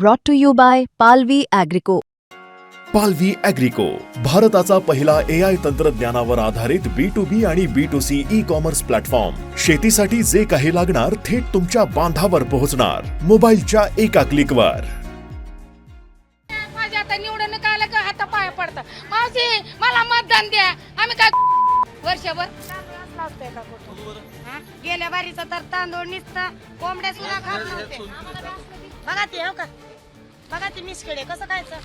brought to you by Palvi Agrico. पालवी अॅग्रिको भारताचा पहिला ए आय तंत्रज्ञानावर आधारित बी टू बी आणि B to C e-commerce platform शेतीसाठी जे काही लागणार थेट तुमच्या बांधावर पोहोचणार. मोबाईलच्या एका क्लिकवर माझ्या आता निवडून आलं का हाता पाया पडतात मावशी मला मतदान द्या. आम्ही काय वर्षभर लावतोय का कुठं? हा? गेल्या बारीचा तर तांदूळ निसता. कोंबड्या सुद्धा खात नव्हते. बघा ते हो का? बघा ते मिसकडे कसं खायचं.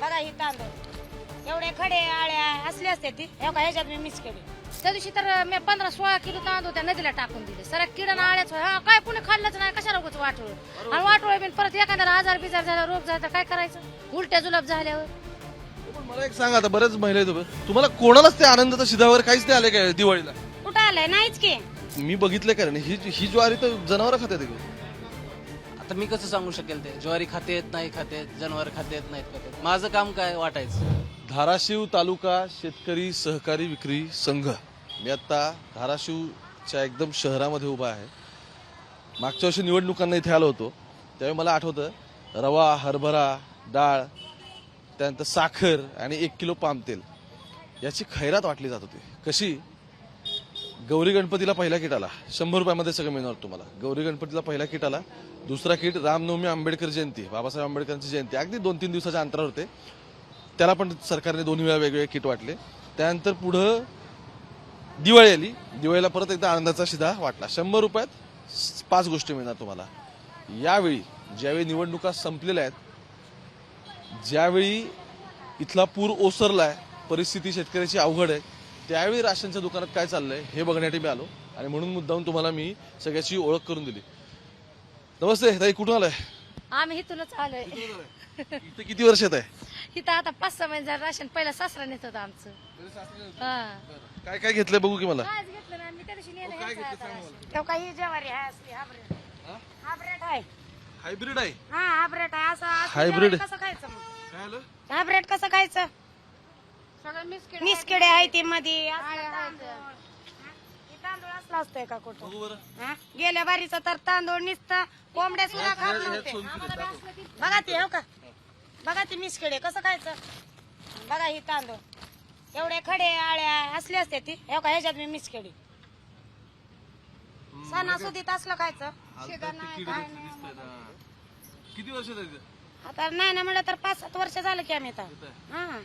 बघा ही तांदूळ. एवढे खडे आळ्या असले असते ती. हो का ह्याच्यात मी मिसकडे. त्या दिवशी तर मी पंधरा सोळा किलो तांदूळ त्या नदीला टाकून दिले. सर किडा आळ्याच. हा काय पुणे खाल्लंच नाही. कशाला उगाच वाटोळ? आणि वाटोळ बिन परत एखाद्याला आजार बिजार झाला रोग झाला तर काय करायचं? उलट्या जुलाब झाल्यावर. पण मला एक सांगा आता बरेच महिला आहेत. तुम्हाला कोणालाच ते आनंदाचा शिधावर काहीच नाही आले काय दिवाळीला? कुठं आलंय? नाहीच की. मी बघितलं कारण ही ही ज्वारी तर जनावर की. आता मी कसं सांगू शकेल ते? ज्वारी खाते येत नाही खाते जनावर खातेत नाहीत खाते माझं काम काय? वाटायचं. धाराशिव तालुका शेतकरी सहकारी विक्री संघ. मी आत्ता धाराशिवच्या एकदम शहरामध्ये उभा आहे. मागच्या वर्षी निवडणुकांना इथे आलो होतो. त्यावेळी मला आठवतं रवा हरभरा डाळ त्यानंतर साखर आणि एक किलो पाम तेल याची खैरात वाटली जात होती. कशी? गौरी गणपतीला पहिला किट आला. शंभर रुपयामध्ये सगळं मिळणार तुम्हाला. गौरी गणपतीला पहिला किट आला. दुसरा किट रामनवमी आंबेडकर जयंती. बाबासाहेब आंबेडकरांची जयंती. अगदी दोन तीन दिवसाच्या अंतरावर होते. त्याला पण सरकारने दोन्ही वेळा वेगवेगळे किट वाटले. त्यानंतर पुढं दिवाळी आली. दिवाळीला परत एकदा आनंदाचा शिधा वाटला. शंभर रुपयात पाच गोष्टी मिळणार तुम्हाला. यावेळी ज्यावेळी निवडणुका संपलेल्या आहेत ज्यावेळी इथला पूर ओसरलाय परिस्थिती शेतकऱ्याची अवघड आहे त्यावेळी राशनच्या दुकानात काय चाललंय हे बघण्यासाठी मी आलो. आणि म्हणून मुद्दाहून तुम्हाला मी सगळ्याची ओळख करून दिली. नमस्ते ताई कुठून आलाय? आम्ही इथूनच आलोय. इथे किती वर्ष येत आहे इथं आता पाच सहा महिने झालं राशन पहिला सासरा नेत होता आमचं. हा. काय काय घेतलंय बघू की मला. कायच घेतलं नाही, मी त्या दिवशी नेलं ह्याचं आता राशन. तेव्हा काही ज्वारी आहे असली हायब्रेड. आहे. हायब्रिड आहे? हा हायब्रेड आहे. असं? ज्वारी कसं खायचं मग? हायब्रेड कसं खायचं? मिसकिडे आहे ती मध्ये. तांदूळ असला असतोय का कुठं? बघू बरं. हा? गेल्या बारीचा तर तांदूळ निसता कोंबड्या सुद्धा खात नव्हते. बघा ते हो का? बघा ते मिसकडे कसं खायचं? बघा ही तांदूळ. एवढे खडे आळ्या असले असते ती. हो का? ह्याच्यात मी मिसकडे सणासुदीत असलं खायचं. नाही. किती वर्ष झाली? आता नाही ना म्हणलं तर पाच सात वर्ष झालं की आम्ही आता हा.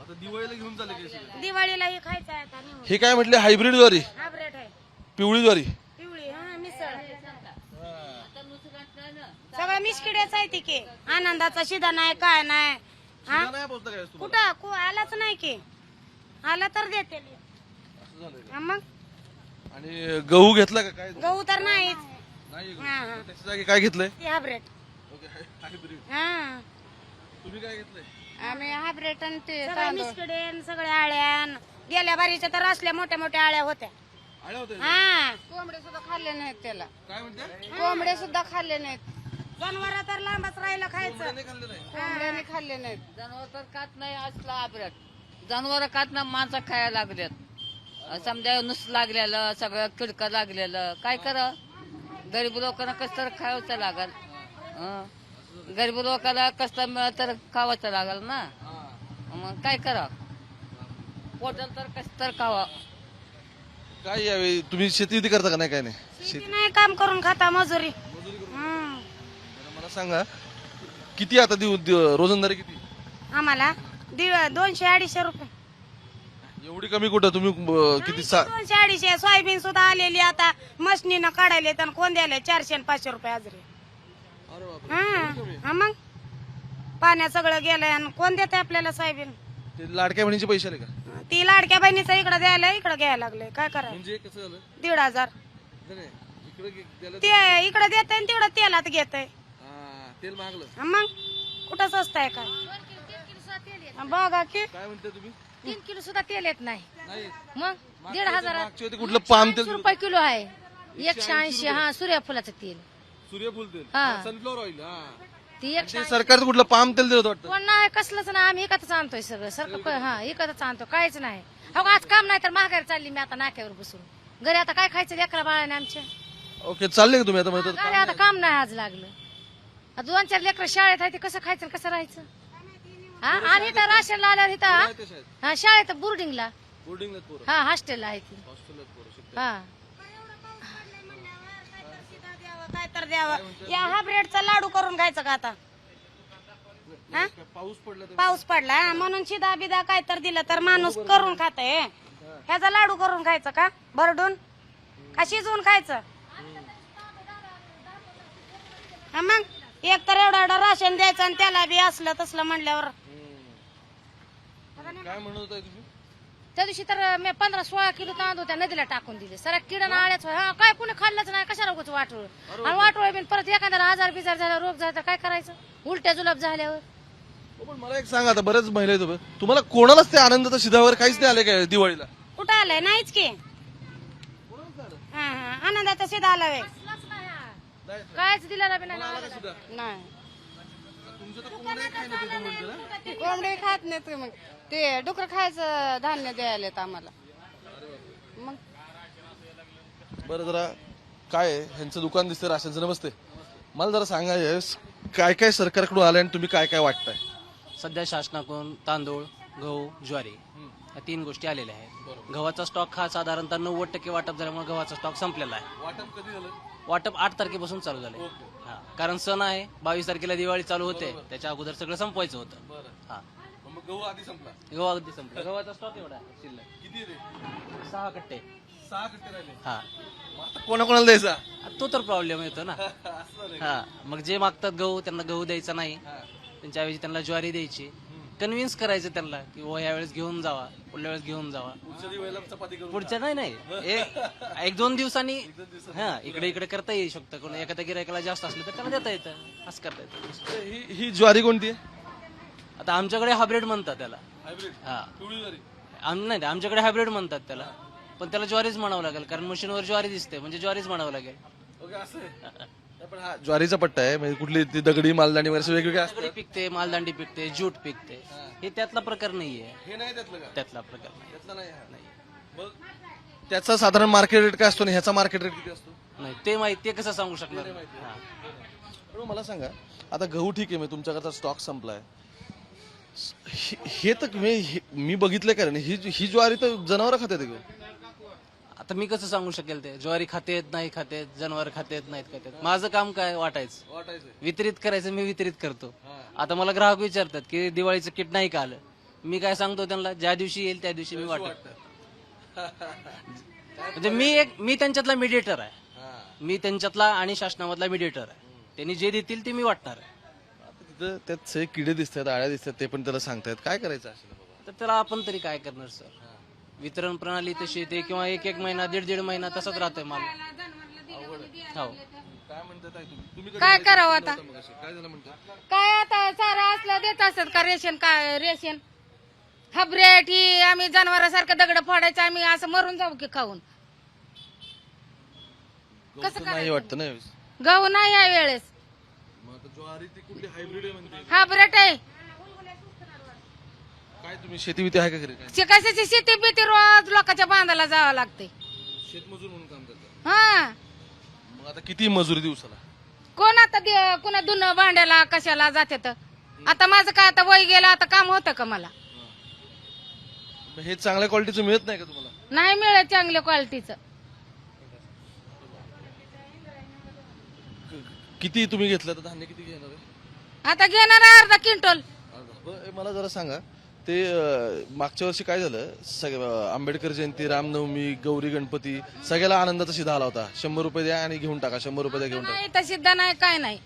आता दिवाळीला घेऊन चालले की सगळे? दिवाळीला ही खायचं आहे आता निवड. हे काय म्हटले? हायब्रिड ज्वारी. हायब्रेड आहे. पिवळी ज्वारी. पिवळी हा मिसळ. सगळं मिसकिड्याच आहे ती की. आनंदाचा शिदा नाही काय नाही. हा? शिरा नाही पोचला काय तुम्हाला? कुठं? कु आलाच नाही की. आला तर देते असं झालंय का? हा मग? आणि गहू घेतला का काय? गहू तर नाहीच. नाही गहू. हा हा. त्याच्या जागी काय घेतलंय? ती हायब्रेड. ओके, हाय- हायब्रिड. हा. तुम्ही काय घेतलंय? आम्ही हायब्रेड आणि ते मिसकिडे सगळ्या आळ्या गेल्या बारीच्या तर असल्या मोठ्या मोठ्या आळ्या होत्या. हा. कोंबडे सुद्धा खाल्ले नाहीत त्याला. काय म्हणते? कोंबडे सुद्धा खाल्ले नाहीत. जनावर तर लांबच राहिलं खायचं. नाही खाल्लं नाही. कोंबड्याने खाल्ले नाहीत. जनावर तर खात नाही असला आबरट जनावर खात ना माणसं खायला लागल्यात. समजा नुस लागलेलं सगळं किडकं लागलेलं. काय करा? गरीब लोकांना कसं तर खावचं लागल. हं. गरीब लोकांना कसं मिळत तर खावायचं लागल ना. मग काय करा? पोटल तर कसं तर खावा. काय यावेळी? तुम्ही शेती बिती करता का नाही काय नाही? शेती नाही काम करून खाता मजुरी. हम्म. बरं, मला सांगा किती आता दिव दिव- रोजंदारी किती? आम्हाला दोनशे अडीचशे रुपये. एवढी कमी कुठं? तुम्ही अं, किती सा दोनशे अडीचशे. सोयाबीन सुद्धा आलेली आता. मशनीनं काढायले तर कोण द्यायला चारशे आणि पाचशे रुपये हजरी हा हा मग? पाण्यात सगळं गेलंय आणि कोण देत आपल्याला सोयाबीन? ते लाडक्या बहिणीचे पैसे आले का? ती लाडक्या बहिणीचं इकडे द्यायला इकडे घ्यायला लागले. काय करा? म्हणजे कसं झालं? दीड हजार. नाही. इकडे गे- गेलं ते इकडे देत आणि तेवढं तेलात घेत हा, तेल मागलं. मग? कुठं स्वस्त आहे काय? बघा की. काय म्हणते तुम्ही? तीन किलो सुद्धा तेल येत नाही. नाही मग? दीड ते कुठलं पाम तेल रुपये किलो आहे. एकशे ऐंशी हा सूर्यफुलाचं तेल. सूर्यफूल तेल. हा. सनफ्लॉवर ऑइल हा. ती ते एकशे सरकार कुठलं पाम तेल देत वाटतं. पण नाही कसलंच नाही आम्ही एकतच आणतोय सगळं. सारखं हा एकतच आणतो काहीच नाही. हो आज काम नाही तर माघारी चालली मी आता नाक्यावर बसून. घरी आता काय खायचं? लेकरा बाळाने आमच्या ओके चालले का तुम्ही आता? म्हणतात घरी आता काम नाही आज लागलं. दोन चार लेकर शाळेत आहे ते कसं खायचं आणि कसं राहायचं? हा आणि इथं राशनला आल्यावर इथं हा शाळेत बोर्डिंगला. बोर्डिंगला पोरं. हा हॉस्टेलला आहे ती. हॉस्टेलला पोरं शिकतात. हा. तर द्यावं. या हा ब्रेडचा लाडू करून खायचं का आता? हा? पाऊस पडला तर पाऊस पडला म्हणून शिदा बिदा काय तर दिलं तर माणूस करून खात ह्याचा लाडू करून खायचं का? भरडून का शिजवून खायचं? हा मग? एक तर एवढा एवढं राशन द्यायचं आणि त्याला बी असलं तसलं म्हणल्यावर. काय म्हणत होता तुम्ही त्या दिवशी तर मी पंधरा सोळा किलो तांदूळ त्या नदीला टाकून दिले. सर किडा आळ्याच होय. हा काय कुणी खाल्लंच नाही. कशा रोगच वाटोळ? आणि वाटोळ बिन परत एखाद्याला आजार बिजार झाला रोग झाला तर काय करायचं? उलट्या जुलाब झाल्यावर. हो, पण मला एक सांगा आता बरेच महिला आहेत. तुम्हाला कोणालाच ते आनंदाचा शिधा वगैरे काहीच नाही आले काय दिवाळीला? कुठं आलंय? नाहीच की. हा हा. आनंदाचा सीधा आला वे कायच दिलेला बी नाही नाही. कोंबडी खात नाहीत मग. ते डुकर खायचं धान्य द्यायला आम्हाला. मग बरं जरा काय आहे? ह्यांचं दुकान दिसतंय राशनचं. नमस्ते. मला जरा सांगा हे काय काय सरकारकडून आलंय आणि तुम्ही काय काय वाटताय? सध्या शासनाकडून तांदूळ गहू ज्वारी या तीन गोष्टी आलेल्या आहेत. गव्हाचा स्टॉक हा साधारणतः नव्वद टक्के वाटप झाल्यामुळे गव्हाचा स्टॉक संपलेला आहे. वाटप कधी झालं? वाटप आठ तारखेपासून चालू झालंय. हा कारण सण आहे बावीस तारखेला दिवाळी चालू होते त्याच्या अगोदर सगळं संपवायचं होतं. हा. मग गहू आधी संपला. गहू अगदी संपला. गव्हाचा स्टॉक एवढा आहे शिल्लक. किती रे? सहा कट्टे. सहा कट्टे राहिले. हा. कोणाकोणाला द्यायचा? तो तर प्रॉब्लेम येतो ना. हा. मग जे मागतात गहू त्यांना गहू द्यायचा नाही. त्यांच्याऐवजी त्यांना ज्वारी द्यायची. कन्व्हिन्स करायचं त्यांना की हो ह्या वेळेस घेऊन जावा पुढल्या वेळेस घेऊन जावा. चपाती पुढच्या नाही नाही. एक एक दोन दिवसांनी हा इकडे इकडे करता येऊ शकतं. कोणी एखाद्या गिरायकाला जास्त असलं तर त्याला देता येतं. असं करता येतं. ही ही ज्वारी कोणती आहे? आता आमच्याकडे हायब्रिड म्हणतात त्याला. हायब्रिड? हा. पिवळी ज्वारी. आम नाही आमच्याकडे हायब्रिड म्हणतात त्याला. पण त्याला ज्वारीच म्हणावं लागेल कारण मशीनवर ज्वारी दिसते म्हणजे ज्वारीच म्हणावं लागेल. ओके असं आहे. पण हा ज्वारीचा पट्टा आहे म्हणजे कुठली ती दगडी मालदाणी वगैरे असे वेगवेगळे असतात? दगडी पिकते मालदांडी पिकते जूट पिकते. हे. त्यातला प्रकार नाहीये. हे नाही त्यातलं का? त्यातला प्रकार नाही. त्यातला नाही हा. मग त्याचा साधारण मार्केट रेट काय असतो आणि ह्याचा मार्केट रेट किती असतो? नाही ते माहिती ते कसं सांगू शकणार? हा. पण मला सांगा आता गहू ठीक आहे मी तुमच्याकडचा स्टॉक संपलाय. हे- हे तर मी हे- मी बघितलंय कारण ही ही ज्वारी तर जनावर खात्यात आहे गं. आता मी कसं सांगू शकेल ते? ज्वारी खातेत नाही खातेत जनावर खातेत नाहीत खातेत माझं काम काय? वाटायचं. वितरित करायचं मी वितरित करतो. आता मला ग्राहक विचारतात की दिवाळीचं किट नाही का आलं? मी काय सांगतो त्यांना? ज्या दिवशी येईल त्या दिवशी मी वाटत. म्हणजे मी एक मी त्यांच्यातला मीडिएटर आहे. मी त्यांच्यातला आणि शासनामधला मीडिएटर आहे. त्यांनी जे देतील ते मी वाटणार आहे. तिथं त्यात सगळे किडे दिसतात आळ्या दिसतात ते पण त्याला सांगतायत. काय करायचं असेल बाबा? तर त्याला आपण तरी काय करणार सर? वितरण प्रणाली तशी येते किंवा एक एक महिना दीड दीड महिना तसंच राहतोय माल. हो काय म्हणतात ताई तुम्ही? तुम्ही कधी काय करावं आता? मगाशी? काय झालं म्हणतात काय आता सारं असलं देत असतात का रेशन? काय रेशन? हबरेट ही आम्ही जनावरासारखं दगड फोडायचं आम्ही असं मरून जाऊ की खाऊन. गहू तर नाही वाटतं ना यावेळेस. गहू नाही या वेळेस. मग आता ज्वारी ती कुठली हायब्रिड आहे म्हणते? हबरेट आहे. काय तुम्ही शेती बिती आहे का घरी? काय? कशाची शेती बिती रोज लोकांच्या बांधाला जावं लागते. शेतमजूर म्हणून काम करतात. हा. मग आता किती मजुरी दिवसाला? कोण आता दे- कुणा धुणं भांड्याला कशाला जाते तर? आता माझं काय आता वय गेलं आता काम होतं का मला? मग हे चांगल्या क्वालिटीचं मिळत नाही का तुम्हाला? नाही मिळत चांगल्या क्वालिटीचं किती तुम्ही घेतलं? तर धान्य किती घेणार आहे? आता घेणार आहे अर्धा क्विंटल. बरं, मला जरा सांगा. ते मागच्या वर्षी काय झालं? सग आंबेडकर जयंती रामनवमी गौरी गणपती सगळ्याला आनंदाचा शिधा आला होता. शंभर रुपये द्या आणि घेऊन टाका. शंभर रुपये द्या घेऊन टाका. नाही सिद्ध नाही काय नाही.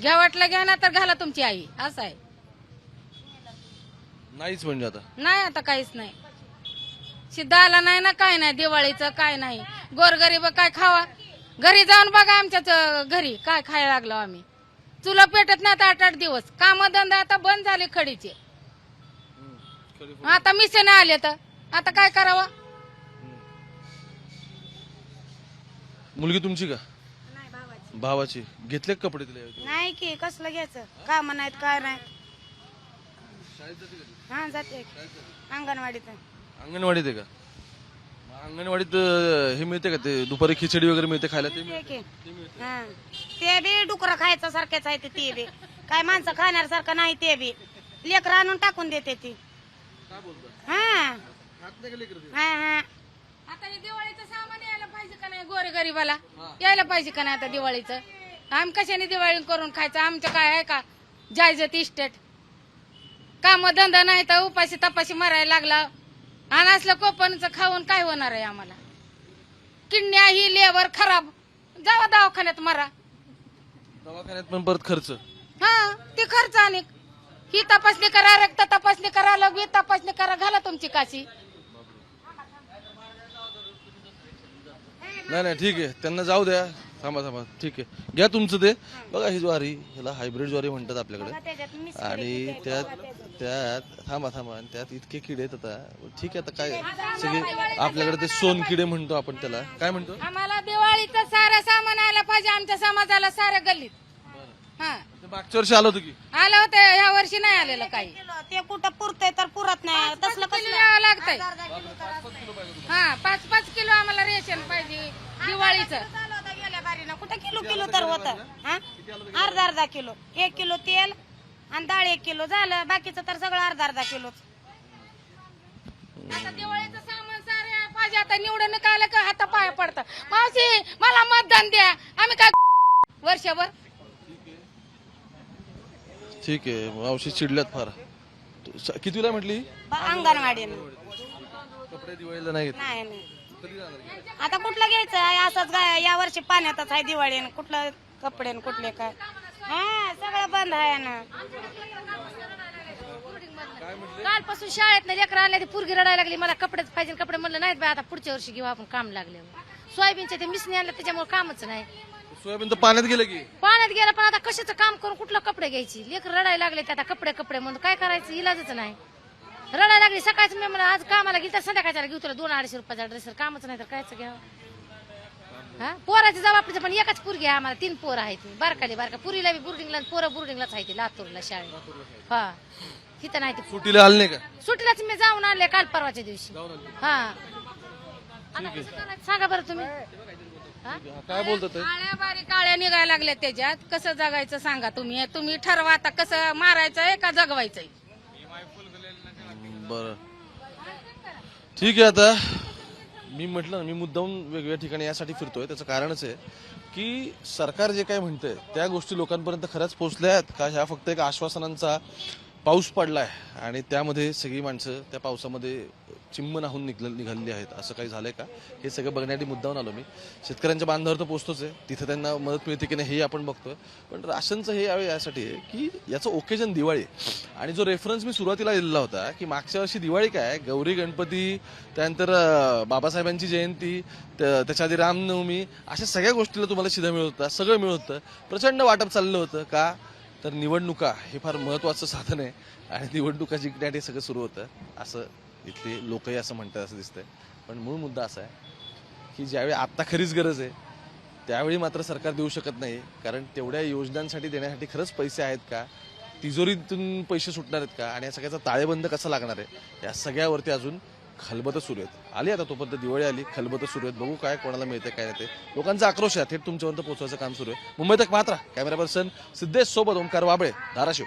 घ्या वाटलं घ्या ना तर घाला तुमची आई. असं आहे. नाहीच म्हणजे आता. नाही आता काहीच नाही. सिद्ध आला नाही ना काय नाही. दिवाळीचं काय नाही. गोरगरीब काय खावा? घरी जाऊन बघा आमच्याच अं, घरी. काय खायला लागलो आम्ही? चुलं पेटत नाही आठ आठ दिवस. काम धंदा आता बंद झाले खडीचे. आता मिशन आले तर. आता काय करावं? मुलगी तुमची का? भावाची. घेतले का कपडे तिला? नाही की कसलं घ्यायचं? काम नाहीत काय नाही. हा जाते. अंगणवाडीत अंगणवाडीत आहे का? अंगणवाडीत अं, हे मिळते का ते? दुपारी खिचडी वगैरे मिळते खायला ते ते की. हा. ते बी डुकर खायचं सारखेच आहे ते ते बी. काय माणसं खाण्यासारखं नाही ते बी. लेकर आणून टाकून देते ती. हा. हा हा. आता हे दिवाळीचं सामान यायला पाहिजे का नाही गोरे गरीबाला यायला पाहिजे का नाही आता दिवाळीचं? आम्ही कशाने दिवाळी करून खायचं? आमचं काय आहे का? जायजत इस्टेट. काम धंदा नाही तर उपाशी तपाशी मरायला लागला. आणि असलं कोपनचं खाऊन काय होणार आहे आम्हाला? किडन्या ही लेवर खराब. जावा दवाखान्यात मरा. दवाखान्यात पण परत खर्च. हा ते खर्च आणि ही तपासणी करा रक्त तपासणी करा लघवी तपासणी करा घाला तुमची काशी. नाही नाही ठीक आहे. त्यांना जाऊ द्या. थांबा थांबा. ठीक आहे. घ्या तुमचं ते. बघा ही ज्वारी ह्याला हायब्रिड ज्वारी म्हणतात आपल्याकडे. आणि त्यात त्यात थांबा थांबा. आणि त्यात इतके किडे आहेत आता. ठीक आहे आता काय? सगळे आपल्याकडे ते सोन किडे म्हणतो आपण त्याला. काय म्हणतो? आम्हाला दिवाळीचं सारं सामान आलं पाहिजे आमच्या समाजाला साऱ्या गल्लीत. हा. मागच्या वर्षी आलं होतं की. आलं होतं ह्या वर्षी नाही आलेलं काही. ते कुठं पुरतंय तर पुरत नाही तसलं किलो यावं लागतंय. हा पाच पाच किलो आम्हाला रेशन पाहिजे दिवाळीचं. कुठं किलो किलो तर होत? अर्धा अर्धा किलो. एक किलो तेल आणि डाळ एक किलो झालं. बाकीचं तर सगळं अर्धा अर्धा किलो आता दिवाळीचं सामान सारे पाहिजे. आता निवडून निघालं का हाता पाया पडतं. मावशी मला मतदान द्या. आम्ही काय वर्षभर ठीक आहे मावशी चिडल्यात फार. तू- स- कितवीला म्हटली? अंगणवाडीनं कपडे दिवाळीला नाही घेत नाही नाही. आता कुठलं घ्यायचं? आहे असंच काय या वर्षी पाण्यातच आहे दिवाळी कुठलं कपडे न कुठले काय. हा सगळं बंद आहे ना. कालपासून शाळेत नाही लेकर आले ती पुरगी रडायला लागली मला कपडेच पाहिजे कपडे म्हणलं नाहीत बाई आता पुढच्या वर्षी घेऊ आपण काम लागले सोयाबीनचे ते मिसनी आणलं त्याच्यामुळे कामच नाही. सोयाबीन तर पाण्यात गेलं की. पाण्यात गेलं पण आता कशाचं काम करून कुठलं कपडे घ्यायची? लेकर रडायला लागले ते आता कपडे कपडे म्हणून. काय करायचं? इलाजच नाही. रडायला लागली सकाळचं मी म्हणलं आज कामाला गेली तर संध्याकाळच्या घेऊ तुला दोन अडीचशे रुपयाचा ड्रेस कामच नाही तर कायच घ्यावं? हा? पोराची जबाबदारी पण एकच पुरगी आहे आम्हाला. तीन पोरं आहेत. बारकाली बारका. पुरीला बी बोर्डिंगला पोरं बोर्डिंगलाच आहे ती लातूरला शाळेत हा. तिथं नाही ती सुट्टीला आले नाही का? सुट्टीलाच मी जाऊन आणले काल परवाच्या दिवशी. हा. आता कसं करायचं सांगा बरं तुम्ही. हा? काय बोलतात? काळ्या बारी काळ्या निघायला लागल्या त्याच्यात. कसं जगायचं सांगा तुम्ही? तुम्ही ठरवा आता कसं मारायचंय का जगवायचंय? बर. ठीक आहे आता. मी म्हटलं ना मी मुद्दाहून वेगवेगळ्या ठिकाणी यासाठी फिरतोय. त्याचं कारणच आहे की सरकार जे काय म्हणतंय त्या गोष्टी लोकांपर्यंत खरंच पोहोचल्या आहेत का? ह्या फक्त एक आश्वासनांचा पाऊस पडला आहे आणि त्यामध्ये सगळी माणसं त्या पावसामध्ये चिम्म नाहून निघल निघालेली आहेत. असं काही झालंय का? हे सगळं बघण्यासाठी मुद्दाहून आलो मी. शेतकऱ्यांच्या बांधावर तर पोचतोच आहे. तिथं त्यांना मदत मिळते की नाही हे आपण बघतोय. पण राशनचं हे यावेळी यासाठी आहे की याचं ओकेजन दिवाळी आहे. आणि जो रेफरन्स मी सुरुवातीला दिलेला होता की मागच्या वर्षी दिवाळी काय गौरी गणपती त्यानंतर बाबासाहेबांची जयंती त्याच्या आधी रामनवमी अशा सगळ्या गोष्टीला तुम्हाला शिधा मिळत होता सगळं मिळत होतं. प्रचंड वाटप चाललं होतं का? तर निवडणुका हे फार महत्वाचं साधन आहे आणि निवडणुका जिंकण्यासाठी सगळं सुरू होतं असं इथले लोकही असं म्हणतात असं दिसतंय. पण मूळ मुद्दा असा आहे की ज्यावेळी आत्ता खरीच गरज आहे त्यावेळी मात्र सरकार देऊ शकत नाही. कारण तेवढ्या योजनांसाठी देण्यासाठी खरंच पैसे आहेत का? तिजोरीतून पैसे सुटणार आहेत का? आणि या सगळ्याचा ताळेबंद कसा लागणार आहे? या सगळ्यावरती अजून खलबतं सुरू आहेत. आली आता तोपर्यंत दिवाळी आली खलबतं सुरू आहेत. बघू काय कोणाला मिळते काय नाही ते. लोकांचा आक्रोश आहे. थेट तुमच्यापर्यंत पोहोचवायचं काम सुरू आहे. मुंबई तक मात्र कॅमेरा पर्सन सिद्धेश सोबत ओंकार वाबळे धाराशिव.